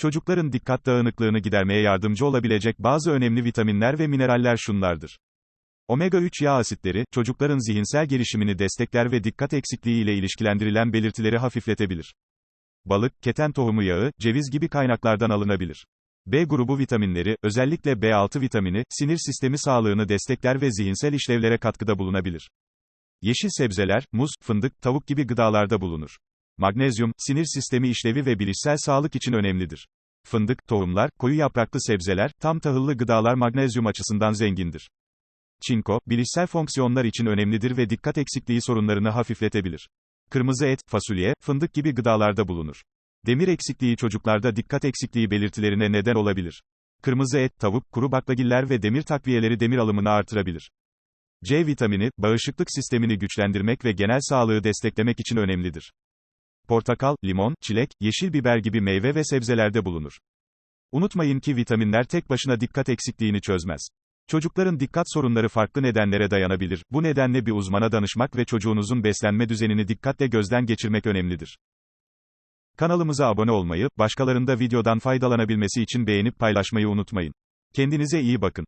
Çocukların dikkat dağınıklığını gidermeye yardımcı olabilecek bazı önemli vitaminler ve mineraller şunlardır. Omega-3 yağ asitleri, çocukların zihinsel gelişimini destekler ve dikkat eksikliği ile ilişkilendirilen belirtileri hafifletebilir. Balık, keten tohumu yağı, ceviz gibi kaynaklardan alınabilir. B grubu vitaminleri, özellikle B6 vitamini, sinir sistemi sağlığını destekler ve zihinsel işlevlere katkıda bulunabilir. Yeşil sebzeler, muz, fındık, tavuk gibi gıdalarda bulunur. Magnezyum, sinir sistemi işlevi ve bilişsel sağlık için önemlidir. Fındık, tohumlar, koyu yapraklı sebzeler, tam tahıllı gıdalar magnezyum açısından zengindir. Çinko, bilişsel fonksiyonlar için önemlidir ve dikkat eksikliği sorunlarını hafifletebilir. Kırmızı et, fasulye, fındık gibi gıdalarda bulunur. Demir eksikliği çocuklarda dikkat eksikliği belirtilerine neden olabilir. Kırmızı et, tavuk, kuru baklagiller ve demir takviyeleri demir alımını artırabilir. C vitamini, bağışıklık sistemini güçlendirmek ve genel sağlığı desteklemek için önemlidir. Portakal, limon, çilek, yeşil biber gibi meyve ve sebzelerde bulunur. Unutmayın ki vitaminler tek başına dikkat eksikliğini çözmez. Çocukların dikkat sorunları farklı nedenlere dayanabilir. Bu nedenle bir uzmana danışmak ve çocuğunuzun beslenme düzenini dikkatle gözden geçirmek önemlidir. Kanalımıza abone olmayı, başkalarında videodan faydalanabilmesi için beğenip paylaşmayı unutmayın. Kendinize iyi bakın.